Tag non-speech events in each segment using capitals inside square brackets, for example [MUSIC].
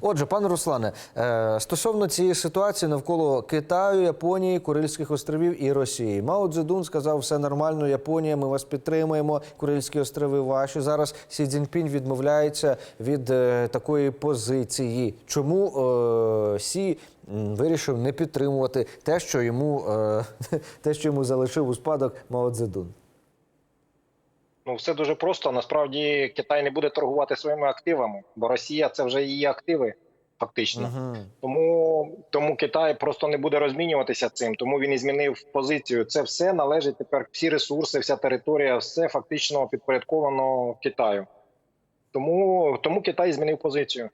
Отже, пане Руслане, е, стосовно цієї ситуації навколо Китаю, Японії, Курильських островів і Росії, Мао Цзедун сказав, все нормально, Японія, ми вас підтримуємо. Курильські острови ваші. Зараз Сі Цзіньпінь відмовляється від е, такої позиції. Чому е, Сі вирішив не підтримувати те, що йому [LAUGHS] те, що йому залишив у спадок Мао Цзедун? Ну, все дуже просто. Насправді Китай не буде торгувати своїми активами, бо Росія це вже її активи, фактично. Угу. Тому, тому Китай просто не буде розмінюватися цим. Тому він і змінив позицію. Це все належить тепер. Всі ресурси, вся територія, все фактично підпорядковано Китаю. Тому, тому Китай змінив позицію.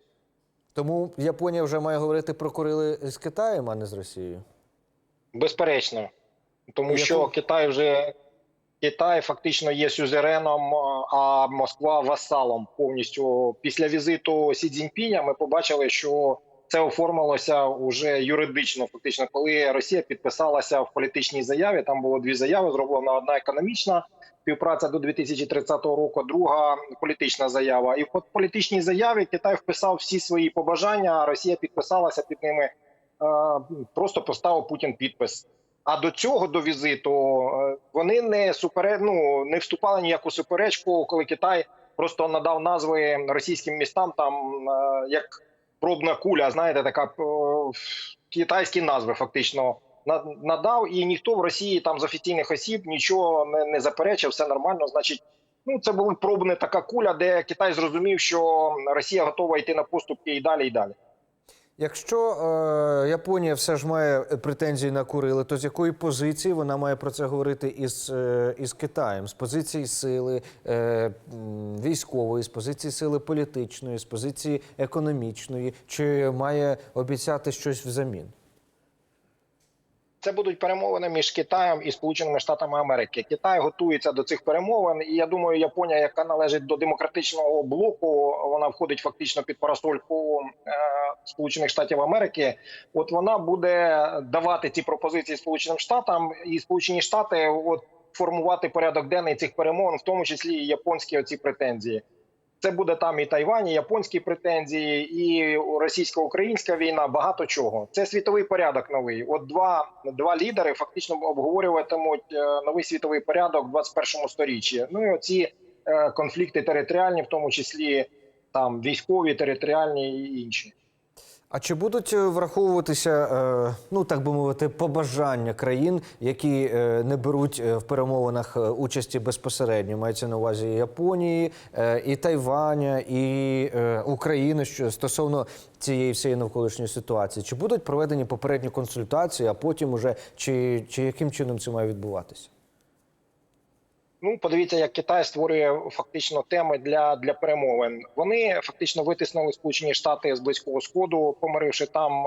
Тому Японія вже має говорити про Курили з Китаєм, а не з Росією. Безперечно, тому Яку- що Китай вже Китай фактично є сюзереном, а Москва васалом повністю. Після візиту Сі Цзіньпіня ми побачили, що це оформилося вже юридично. Фактично, коли Росія підписалася в політичній заяві. Там було дві заяви. Зроблена одна економічна співпраця до 2030 року, друга політична заява. І в політичній заяві Китай вписав всі свої побажання. а Росія підписалася під ними. е, Просто поставив Путін підпис. А до цього до візиту е, вони не супере... ну, не вступали ніяку суперечку, коли Китай просто надав назви російським містам, там е, як пробна куля, знаєте, така е, китайські назви фактично на- надав, і ніхто в Росії там з офіційних осіб нічого не, не заперечив, все нормально. Значить, ну це була пробна така куля, де Китай зрозумів, що Росія готова йти на поступки і далі, і далі. Якщо е, Японія все ж має претензії на Курили, то з якої позиції вона має про це говорити із, е, із Китаєм? З позиції сили е, військової, з позиції сили політичної, з позиції економічної, чи має обіцяти щось взамін? Це будуть перемовини між Китаєм і Сполученими Штатами Америки. Китай готується до цих перемовин, і я думаю, Японія, яка належить до демократичного блоку, вона входить фактично під парасольку е, Сполучених Штатів Америки. От вона буде давати ці пропозиції Сполученим Штатам, і Сполучені Штати от формувати порядок денний цих перемовин, в тому числі і японські оці претензії. Це буде там і Тайвань, і японські претензії, і російсько-українська війна. Багато чого. Це світовий порядок новий. От два, два лідери фактично обговорюватимуть е, новий світовий порядок в 21 сторіччі. Ну і оці е, конфлікти територіальні, в тому числі там військові, територіальні і інші. А чи будуть е, враховуватися, е, ну так би мовити, побажання країн, які е, не беруть в перемовинах участі безпосередньо? Мається на увазі Японії, і Тайваня, і України що стосовно цієї всієї навколишньої ситуації? Чи будуть проведені попередні консультації, а потім уже чи, чи яким чином це має відбуватися? Ну, подивіться, як Китай створює фактично теми для, для перемовин. Вони фактично витиснули Сполучені Штати з близького сходу, помиривши там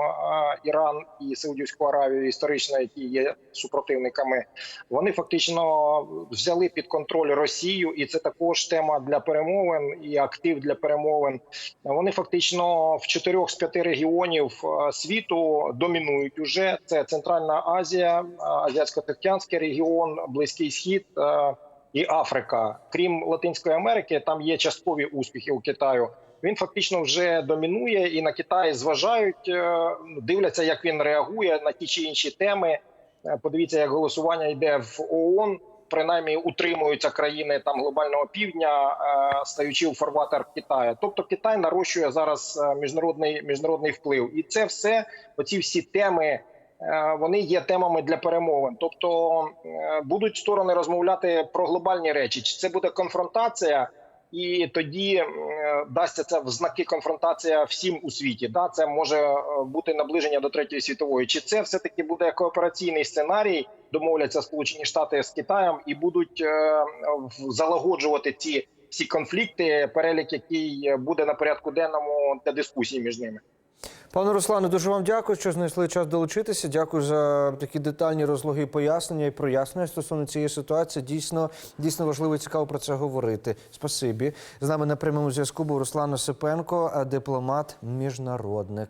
Іран і Саудівську Аравію, історично, які є супротивниками. Вони фактично взяли під контроль Росію, і це також тема для перемовин і актив для перемовин. Вони фактично в чотирьох з п'яти регіонів світу домінують уже. Це Центральна Азія, е, Азіатсько-Тихоокеанський регіон, Близький Схід. І Африка, крім Латинської Америки, там є часткові успіхи у Китаю. Він фактично вже домінує, і на Китай зважають, е, дивляться, як він реагує на ті чи інші теми. Е, Подивіться, як голосування йде в ООН. Принаймні утримуються країни там глобального півдня, е, стаючи у фарватер Китаю. Тобто Китай нарощує зараз міжнародний міжнародний вплив, і це все, оці всі теми. Е, Вони є темами для перемовин, тобто е, будуть сторони розмовляти про глобальні речі. Чи це буде конфронтація, і тоді е, дасться це в знаки конфронтація всім у світі. Да, це може бути наближення до третьої світової. Чи це все таки буде коопераційний сценарій? Домовляться Сполучені Штати з Китаєм і будуть залагоджувати ці всі конфлікти, перелік, який буде на порядку денному для дискусії між ними. Пане Руслане, дуже вам дякую, що знайшли час долучитися. Дякую за такі детальні розлоги пояснення і прояснення стосовно цієї ситуації. Дійсно, дійсно важливо і цікаво про це говорити. Спасибі. З нами на прямому зв'язку був Руслан Осипенко, дипломат, міжнародник.